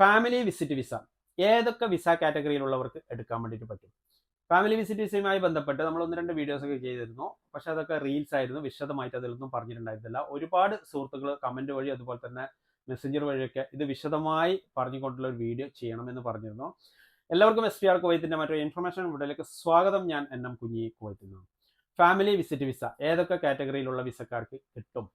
Family visit visa ഏതൊക്കെ visa കാറ്റഗറിയിലുള്ളവർക്ക് എടുക്കാൻ വേണ്ടിയിട്ട് പറ്റും? ഫാമിലി വിസിറ്റ് വിസയുമായി ബന്ധപ്പെട്ട് നമ്മൾ ഒന്ന് രണ്ട് വീഡിയോസ് ഒക്കെ ചെയ്തിരുന്നു. പക്ഷെ അതൊക്കെ റീൽസ് ആയിരുന്നു. വിശദമായിട്ട് അതിലൊന്നും പറഞ്ഞിട്ടുണ്ടായിരുന്നില്ല. ഒരുപാട് സുഹൃത്തുക്കൾ കമന്റ് വഴി അതുപോലെ തന്നെ മെസ്സഞ്ചർ വഴിയൊക്കെ ഇത് വിശദമായി പറഞ്ഞുകൊണ്ടുള്ള ഒരു വീഡിയോ ചെയ്യണമെന്ന് പറഞ്ഞിരുന്നു. എല്ലാവർക്കും എസ് പി ആർ കുവൈത്തിന്റെ മറ്റൊരു ഇൻഫർമേഷൻ വീഡിയോയിലേക്ക് സ്വാഗതം. ഞാൻ എൻ എം കുഞ്ഞി കുവൈത്തിൽ നിന്നും ഫാമിലി വിസിറ്റ് വിസ ഏതൊക്കെ കാറ്റഗറിയിലുള്ള വിസക്കാർക്ക് കിട്ടും?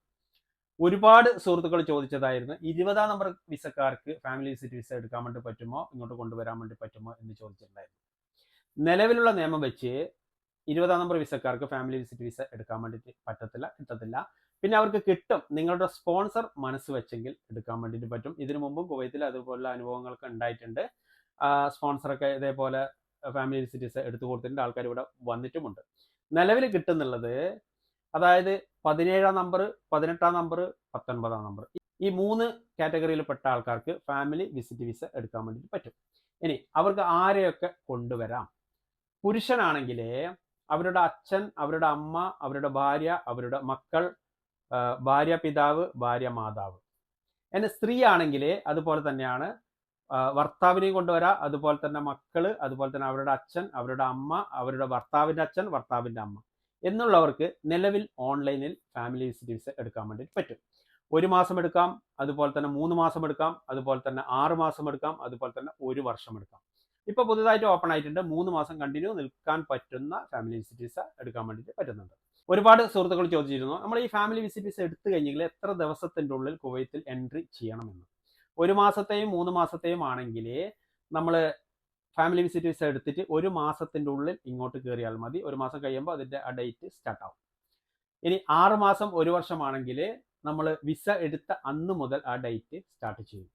ഒരുപാട് സുഹൃത്തുക്കൾ ചോദിച്ചതായിരുന്നു ഇരുപതാം നമ്പർ വിസക്കാർക്ക് ഫാമിലി വിസിറ്റ് വിസ എടുക്കാൻ വേണ്ടി പറ്റുമോ ഇങ്ങോട്ട് കൊണ്ടുവരാൻ വേണ്ടി പറ്റുമോ എന്ന് ചോദിച്ചിട്ടുണ്ടായിരുന്നു. നിലവിലുള്ള നിയമം വെച്ച് ഇരുപതാം നമ്പർ വിസക്കാർക്ക് ഫാമിലി വിസിറ്റ് വിസ എടുക്കാൻ വേണ്ടിയിട്ട് പറ്റത്തില്ല കിട്ടത്തില്ല. പിന്നെ അവർക്ക് കിട്ടും നിങ്ങളുടെ സ്പോൺസർ മനസ്സ് വെച്ചെങ്കിൽ എടുക്കാൻ വേണ്ടിയിട്ട് പറ്റും. ഇതിനു മുമ്പും കുവൈത്തിൽ അതുപോലുള്ള അനുഭവങ്ങളൊക്കെ ഉണ്ടായിട്ടുണ്ട്. സ്പോൺസറൊക്കെ ഇതേപോലെ ഫാമിലി വിസിറ്റ് വിസ എടുത്തു കൊടുത്തിട്ടുണ്ട് ആൾക്കാർ ഇവിടെ വന്നിട്ടുമുണ്ട്. നിലവിൽ കിട്ടുന്നുള്ളത് അതായത് പതിനേഴാം നമ്പർ പതിനെട്ടാം നമ്പർ പത്തൊൻപതാം നമ്പർ ഈ മൂന്ന് കാറ്റഗറിയിൽപ്പെട്ട ആൾക്കാർക്ക് ഫാമിലി വിസിറ്റ് വിസ എടുക്കാൻ വേണ്ടിയിട്ട് പറ്റും. ഇനി അവർക്ക് ആരെയൊക്കെ കൊണ്ടുവരാം? പുരുഷനാണെങ്കിൽ അവരുടെ അച്ഛൻ അവരുടെ അമ്മ അവരുടെ ഭാര്യ അവരുടെ മക്കൾ ഭാര്യ പിതാവ് ഭാര്യ മാതാവ്. എന്നെ സ്ത്രീ ആണെങ്കിൽ അതുപോലെ തന്നെയാണ് ഭർത്താവിനെയും കൊണ്ടുവരാം. അതുപോലെ തന്നെ മക്കൾ അതുപോലെ തന്നെ അവരുടെ അച്ഛൻ അവരുടെ അമ്മ അവരുടെ ഭർത്താവിന്റെ അച്ഛൻ ഭർത്താവിന്റെ അമ്മ. എന്നുള്ളവർക്ക് നിലവിൽ ഓൺലൈനിൽ ഫാമിലി വിസിറ്റ് വിസ എടുക്കാൻ വേണ്ടിയിട്ട് പറ്റും. ഒരു മാസം എടുക്കാം അതുപോലെ തന്നെ മൂന്ന് മാസം എടുക്കാം അതുപോലെ തന്നെ ആറ് മാസം എടുക്കാം അതുപോലെ തന്നെ ഒരു വർഷം എടുക്കാം. ഇപ്പൊ പുതുതായിട്ട് ഓപ്പൺ ആയിട്ടുണ്ട്. മൂന്ന് മാസം കണ്ടിന്യൂ നിൽക്കാൻ പറ്റുന്ന ഫാമിലി വിസിറ്റ് വിസ എടുക്കാൻ വേണ്ടിയിട്ട് പറ്റുന്നുണ്ട്. ഒരുപാട് സുഹൃത്തുക്കൾ ചോദിച്ചിരുന്നു നമ്മൾ ഈ ഫാമിലി വിസിറ്റ് വിസ എടുത്തു കഴിഞ്ഞെങ്കിൽ എത്ര ദിവസത്തിന്റെ ഉള്ളിൽ കുവൈത്തിൽ എൻട്രി ചെയ്യണമെന്ന്? ഒരു മാസത്തെയും മൂന്ന് മാസത്തെയും ആണെങ്കിൽ നമ്മൾ ഫാമിലി വിസിറ്റ് വിസ എടുത്തിട്ട് ഒരു മാസത്തിന്റെ ഉള്ളിൽ ഇങ്ങോട്ട് കയറിയാൽ മതി. ഒരു മാസം കഴിയുമ്പോൾ അതിന്റെ ആ ഡേറ്റ് സ്റ്റാർട്ട് ആവും. ഇനി ആറ് മാസം ഒരു വർഷമാണെങ്കിൽ നമ്മൾ വിസ എടുത്ത അന്ന് മുതൽ ആ ഡേറ്റ് സ്റ്റാർട്ട് ചെയ്യും.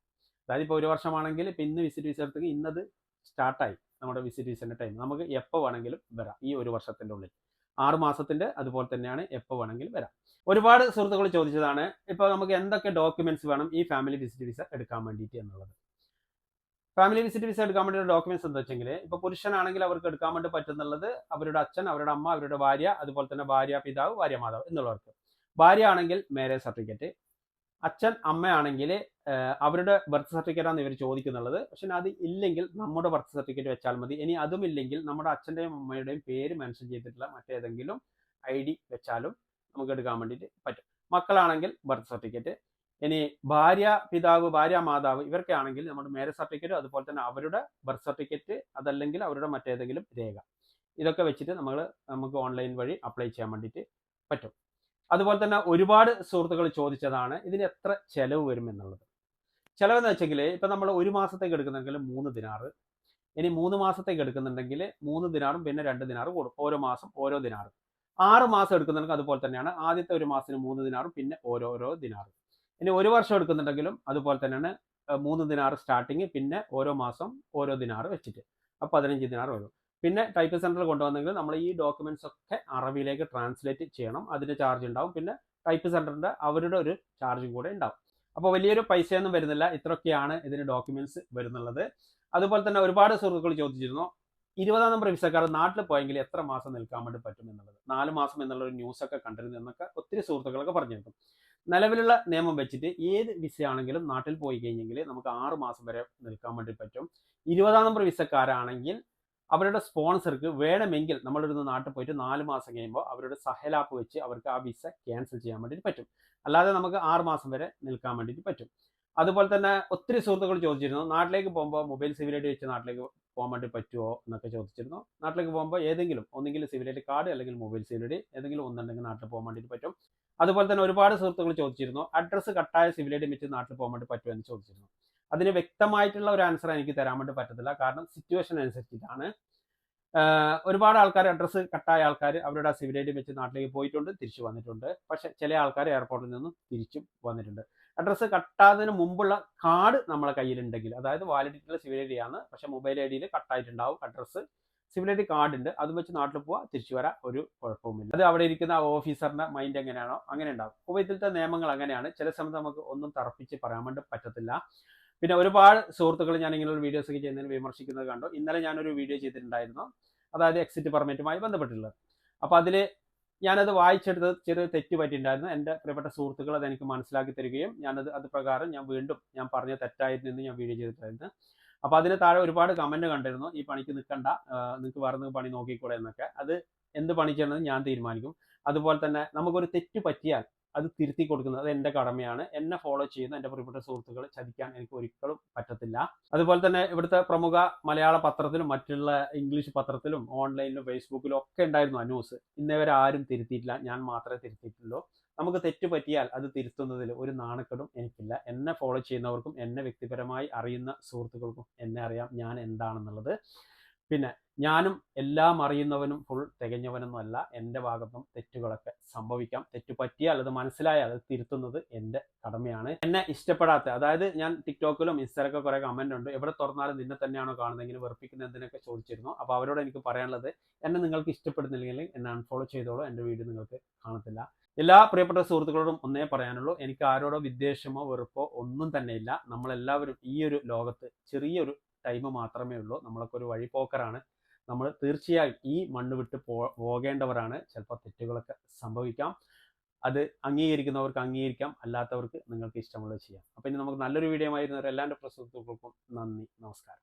അതായത് ഇപ്പോൾ ഒരു വർഷമാണെങ്കിൽ ഇപ്പം ഇന്ന് വിസിറ്റ് വിസ എടുത്തെങ്കിൽ ഇന്നത് സ്റ്റാർട്ടായി നമ്മുടെ വിസിറ്റ് വിസിന്റെ ടൈം നമുക്ക് എപ്പോൾ വേണമെങ്കിലും വരാം ഈ ഒരു വർഷത്തിന്റെ ഉള്ളിൽ. ആറ് മാസത്തിന്റെ അതുപോലെ തന്നെയാണ് എപ്പോൾ വേണമെങ്കിലും വരാം. ഒരുപാട് സുഹൃത്തുക്കൾ ചോദിച്ചതാണ് ഇപ്പോൾ നമുക്ക് എന്തൊക്കെ ഡോക്യുമെന്റ്സ് വേണം ഈ ഫാമിലി വിസിറ്റ് വിസ എടുക്കാൻ വേണ്ടിയിട്ട് എന്നുള്ളത്? ഫാമിലി വിസിറ്റ് വിസ എടുക്കാൻ വേണ്ടിയുള്ള ഡോക്യുമെന്റ്സ് എന്താ വെച്ചെങ്കിൽ ഇപ്പോൾ പുരുഷനാണെങ്കിൽ അവർക്ക് എടുക്കാൻ വേണ്ടി പറ്റുന്നുള്ളത് അവരുടെ അച്ഛൻ അവരുടെ അമ്മ അവരുടെ ഭാര്യ അതുപോലെ തന്നെ ഭാര്യ പിതാവ് ഭാര്യ മാതാവ് എന്നുള്ളവർക്ക്. ഭാര്യ ആണെങ്കിൽ മാരേജ് സർട്ടിഫിക്കറ്റ് അച്ഛൻ അമ്മയാണെങ്കിൽ അവരുടെ ബർത്ത് സർട്ടിഫിക്കറ്റ് ആണ് ഇവർ ചോദിക്കുന്നുള്ളത്. പക്ഷെ അത് ഇല്ലെങ്കിൽ നമ്മുടെ ബർത്ത് സർട്ടിഫിക്കറ്റ് വെച്ചാൽ മതി. ഇനി അതും ഇല്ലെങ്കിൽ നമ്മുടെ അച്ഛന്റെയും അമ്മയുടെയും പേര് മെൻഷൻ ചെയ്തിട്ടുള്ള മറ്റേതെങ്കിലും ഐ ഡി വെച്ചാലും നമുക്ക് എടുക്കാൻ വേണ്ടിയിട്ട് പറ്റും. മക്കളാണെങ്കിൽ ബർത്ത് സർട്ടിഫിക്കറ്റ് ഇനി ഭാര്യ പിതാവ് ഭാര്യ മാതാവ് ഇവർക്കാണെങ്കിൽ നമ്മുടെ മാരേജ് സർട്ടിഫിക്കറ്റ് അതുപോലെ തന്നെ അവരുടെ ബർത്ത് സർട്ടിഫിക്കറ്റ് അതല്ലെങ്കിൽ അവരുടെ മറ്റേതെങ്കിലും രേഖ. ഇതൊക്കെ വെച്ചിട്ട് നമ്മൾ നമുക്ക് ഓൺലൈൻ വഴി അപ്ലൈ ചെയ്യാൻ വേണ്ടിയിട്ട് പറ്റും. അതുപോലെ തന്നെ ഒരുപാട് സുഹൃത്തുക്കൾ ചോദിച്ചതാണ് ഇതിന് എത്ര ചെലവ് വരും എന്നുള്ളത്. ചെലവ് എന്ന് വെച്ചെങ്കിൽ ഇപ്പം നമ്മൾ ഒരു മാസത്തേക്ക് എടുക്കുന്നെങ്കിൽ മൂന്ന് ദിനാറ്. ഇനി മൂന്ന് മാസത്തേക്ക് എടുക്കുന്നുണ്ടെങ്കിൽ മൂന്ന് ദിനാറും പിന്നെ രണ്ട് ദിനാറും കൂടും. ഓരോ മാസം ഓരോ ദിനാറും. ആറ് മാസം എടുക്കുന്നുണ്ടെങ്കിൽ അതുപോലെ തന്നെയാണ് ആദ്യത്തെ ഒരു മാസത്തിന് മൂന്ന് ദിനാറും പിന്നെ ഓരോരോ ദിനാറും. ഇനി ഒരു വർഷം എടുക്കുന്നുണ്ടെങ്കിലും അതുപോലെ തന്നെയാണ് മൂന്ന് ദിനാറ് സ്റ്റാർട്ടിങ് പിന്നെ ഓരോ മാസം ഓരോ ദിനാറ് വെച്ചിട്ട്. അപ്പോൾ പതിനഞ്ച് ദിനാറ് വരും. പിന്നെ ടൈപ്പ് സെന്ററിൽ കൊണ്ടുവന്നെങ്കിൽ നമ്മൾ ഈ ഡോക്യുമെന്റ്സ് ഒക്കെ അറബിയിലേക്ക് ട്രാൻസ്ലേറ്റ് ചെയ്യണം. അതിന് ചാർജ് ഉണ്ടാവും. പിന്നെ ടൈപ്പ് സെന്ററിന്റെ അവരുടെ ഒരു ചാർജും കൂടെ ഉണ്ടാവും. അപ്പോൾ വലിയൊരു പൈസയൊന്നും വരുന്നില്ല. ഇത്രയൊക്കെയാണ് ഇതിന് ഡോക്യുമെന്റ്സ് വരുന്നുള്ളത്. അതുപോലെ തന്നെ ഒരുപാട് സുഹൃത്തുക്കൾ ചോദിച്ചിരുന്നു ഇരുപതാം നമ്പർ വിസക്കാർ നാട്ടിൽ പോയെങ്കിൽ എത്ര മാസം നിൽക്കാൻ വേണ്ടി പറ്റും എന്നുള്ളത്? നാല് മാസം എന്നുള്ള ഒരു ന്യൂസ് ഒക്കെ കണ്ടിരുന്നു എന്നൊക്കെ ഒത്തിരി സുഹൃത്തുക്കളൊക്കെ പറഞ്ഞിരുന്നു. നിലവിലുള്ള നിയമം വെച്ചിട്ട് ഏത് വിസ ആണെങ്കിലും നാട്ടിൽ പോയി കഴിഞ്ഞെങ്കിൽ നമുക്ക് ആറ് മാസം വരെ നിൽക്കാൻ വേണ്ടി പറ്റും. ഇരുപതാം നമ്പർ വിസക്കാരാണെങ്കിൽ അവരുടെ സ്പോൺസർക്ക് വേണമെങ്കിൽ നമ്മളിരുന്ന് നാട്ടിൽ പോയിട്ട് നാല് മാസം കഴിയുമ്പോൾ അവരുടെ സഹലാപ്പ് വെച്ച് അവർക്ക് ആ വിസ ക്യാൻസൽ ചെയ്യാൻ വേണ്ടിയിട്ട് പറ്റും. അല്ലാതെ നമുക്ക് ആറ് മാസം വരെ നിൽക്കാൻ വേണ്ടിയിട്ട് പറ്റും. അതുപോലെ തന്നെ ഒത്തിരി സുഹൃത്തുക്കൾ ചോദിച്ചിരുന്നു നാട്ടിലേക്ക് പോകുമ്പോൾ മൊബൈൽ സിവിലേറ്റ് വെച്ച് നാട്ടിലേക്ക് പോകാൻ വേണ്ടി പറ്റുമോ എന്നൊക്കെ ചോദിച്ചിരുന്നു. നാട്ടിലേക്ക് പോകുമ്പോൾ ഏതെങ്കിലും ഒന്നെങ്കിലും സിവിലേറ്റ് കാർഡ് അല്ലെങ്കിൽ മൊബൈൽ സിവിലേറ്റ് ഏതെങ്കിലും ഒന്നുണ്ടെങ്കിൽ നാട്ടിൽ പോകാൻ വേണ്ടിയിട്ട് പറ്റും. അതുപോലെ തന്നെ ഒരുപാട് സുഹൃത്തുക്കൾ ചോദിച്ചിരുന്നു അഡ്രസ്സ് കട്ടായ സിവിൽ ഐഡി വെച്ച് നാട്ടിൽ പോകാൻ വേണ്ടി പറ്റുമോ? എന്ന് ചോദിച്ചിരുന്നു. അതിന് വ്യക്തമായിട്ടുള്ള ഒരു ആൻസർ എനിക്ക് തരാൻ വേണ്ടി പറ്റത്തില്ല. കാരണം സിറ്റുവേഷൻ അനുസരിച്ചിട്ടാണ്. ഒരുപാട് ആൾക്കാർ അഡ്രസ്സ് കട്ടായ ആൾക്കാർ അവരുടെ സിവിലേറ്റ് വെച്ച് നാട്ടിലേക്ക് പോയിട്ടുണ്ട് തിരിച്ചു വന്നിട്ടുണ്ട്. പക്ഷെ ചില ആൾക്കാർ എയർപോർട്ടിൽ നിന്നും തിരിച്ചും വന്നിട്ടുണ്ട്. അഡ്രസ്സ് കട്ടാതിന് മുമ്പുള്ള കാർഡ് നമ്മളെ കയ്യിലുണ്ടെങ്കിൽ അതായത് വാലിഡിറ്റിയുള്ള സിവിലേറ്റ് ആണ്. പക്ഷെ മൊബൈൽ ഐ ഡിയിൽ കട്ടായിട്ടുണ്ടാവും അഡ്രസ്സ്. സിവിലേറ്റ് കാർഡ് ഉണ്ട്. അത് വെച്ച് നാട്ടിൽ പോവാ തിരിച്ചു വരാം ഒരു കുഴപ്പവുമില്ല. അത് അവിടെ ഇരിക്കുന്ന ഓഫീസറിന്റെ മൈൻഡ് എങ്ങനെയാണോ അങ്ങനെ ഉണ്ടാവും. കുവൈത്തിലത്തെ നിയമങ്ങൾ അങ്ങനെയാണ്. ചില സമയത്ത് നമുക്ക് ഒന്നും തറപ്പിച്ച് പറയാൻ വേണ്ടി പറ്റത്തില്ല. പിന്നെ ഒരുപാട് സുഹൃത്തുക്കൾ ഞാൻ ഇങ്ങനെയുള്ള വീഡിയോസ് ഒക്കെ ചെയ്യുന്നതിന് വിമർശിക്കുന്നത് കണ്ടു. ഇന്നലെ ഞാനൊരു വീഡിയോ ചെയ്തിട്ടുണ്ടായിരുന്നു. അതായത് എക്സിറ്റ് പെർമിറ്റുമായി ബന്ധപ്പെട്ടുള്ളത് അപ്പോൾ അതിൽ ഞാനത് വായിച്ചെടുത്ത് ചെറിയ തെറ്റ് പറ്റിയിട്ടുണ്ടായിരുന്നു. എന്റെ പ്രിയപ്പെട്ട സുഹൃത്തുക്കൾ അത് എനിക്ക് മനസ്സിലാക്കി തരികയും ഞാനത് അത് പ്രകാരം ഞാൻ വീണ്ടും ഞാൻ പറഞ്ഞ തെറ്റായിരുന്നു ഞാൻ വീഡിയോ ചെയ്തിട്ടായിരുന്നു അപ്പോൾ അതിന് താഴെ ഒരുപാട് കമന്റ് കണ്ടിരുന്നു. ഈ പണിക്ക് നിൽക്കണ്ട നിങ്ങൾക്ക് വേറെ പണി നോക്കിക്കൂടെ എന്നൊക്കെ. അത് എന്ത് പണി ചെയ്യണമെന്ന് ഞാൻ തീരുമാനിക്കും. അതുപോലെ തന്നെ നമുക്കൊരു തെറ്റ് പറ്റിയാൽ അത് തിരുത്തി കൊടുക്കുന്നത് അത് എന്റെ കടമയാണ്. എന്നെ ഫോളോ ചെയ്യുന്ന എന്റെ പ്രിയപ്പെട്ട സുഹൃത്തുക്കൾ ചതിക്കാൻ എനിക്ക് ഒരിക്കലും പറ്റത്തില്ല. അതുപോലെ തന്നെ ഇവിടുത്തെ പ്രമുഖ മലയാള പത്രത്തിലും മറ്റുള്ള ഇംഗ്ലീഷ് പത്രത്തിലും ഓൺലൈനിലും ഫേസ്ബുക്കിലും ഒക്കെ ഉണ്ടായിരുന്നു ആ ന്യൂസ് ഇന്നേവരെ ആരും തിരുത്തിയിട്ടില്ല. ഞാൻ മാത്രമേ തിരുത്തിയിട്ടുള്ളൂ. നമുക്ക് തെറ്റ് പറ്റിയാൽ അത് തിരുത്തുന്നതിൽ ഒരു നാണക്കെടും എനിക്കില്ല. എന്നെ ഫോളോ ചെയ്യുന്നവർക്കും എന്നെ വ്യക്തിപരമായി അറിയുന്ന സുഹൃത്തുക്കൾക്കും എന്നെ അറിയാം ഞാൻ എന്താണെന്നുള്ളത്. പിന്നെ ഞാനും എല്ലാം അറിയുന്നവനും ഫുൾ തികഞ്ഞവനൊന്നും അല്ല. എന്റെ ഭാഗത്തും തെറ്റുകളൊക്കെ സംഭവിക്കാം. തെറ്റ് പറ്റിയാൽ അത് മനസ്സിലായാൽ അത് തിരുത്തുന്നത് എന്റെ കടമയാണ്. എന്നെ ഇഷ്ടപ്പെടാത്ത അതായത് ഞാൻ ടിക്ടോക്കിലും ഇൻസ്റ്റയിലൊക്കെ കുറെ കമന്റ് ഉണ്ട്. എവിടെ തുറന്നാലും നിന്നെ തന്നെയാണോ കാണുന്നതെങ്കിൽ വെറുപ്പിക്കുന്ന എന്തിനൊക്കെ ചോദിച്ചിരുന്നു? അപ്പോൾ അവരോട് എനിക്ക് പറയാനുള്ളത് എന്നെ നിങ്ങൾക്ക് ഇഷ്ടപ്പെടുന്നില്ലെങ്കിൽ എന്നെ അൺഫോളോ ചെയ്തോളൂ. എന്റെ വീഡിയോ നിങ്ങൾക്ക് കാണത്തില്ല. എല്ലാ പ്രിയപ്പെട്ട സുഹൃത്തുക്കളോടും ഒന്നേ പറയാനുള്ളൂ. എനിക്ക് ആരോടോ വിദ്വേഷമോ വെറുപ്പോ ഒന്നും തന്നെ ഇല്ല. നമ്മളെല്ലാവരും ഈ ഒരു ലോകത്ത് ചെറിയൊരു ടൈം മാത്രമേ ഉള്ളൂ. നമ്മളൊക്കെ ഒരു വഴിപോക്കറാണ് നമ്മൾ തീർച്ചയായും ഈ മണ്ണ് വിട്ട് പോ പോകേണ്ടവരാണ്. ചിലപ്പോൾ തെറ്റുകളൊക്കെ സംഭവിക്കാം. അത് അംഗീകരിക്കുന്നവർക്ക് അംഗീകരിക്കാം. അല്ലാത്തവർക്ക് നിങ്ങൾക്ക് ഇഷ്ടമുള്ളത് ചെയ്യാം. അപ്പം ഇനി നമുക്ക് നല്ലൊരു വീഡിയോ ആയിരുന്നവർ എല്ലാവരുടെ എന്റെ നന്ദി. നമസ്കാരം.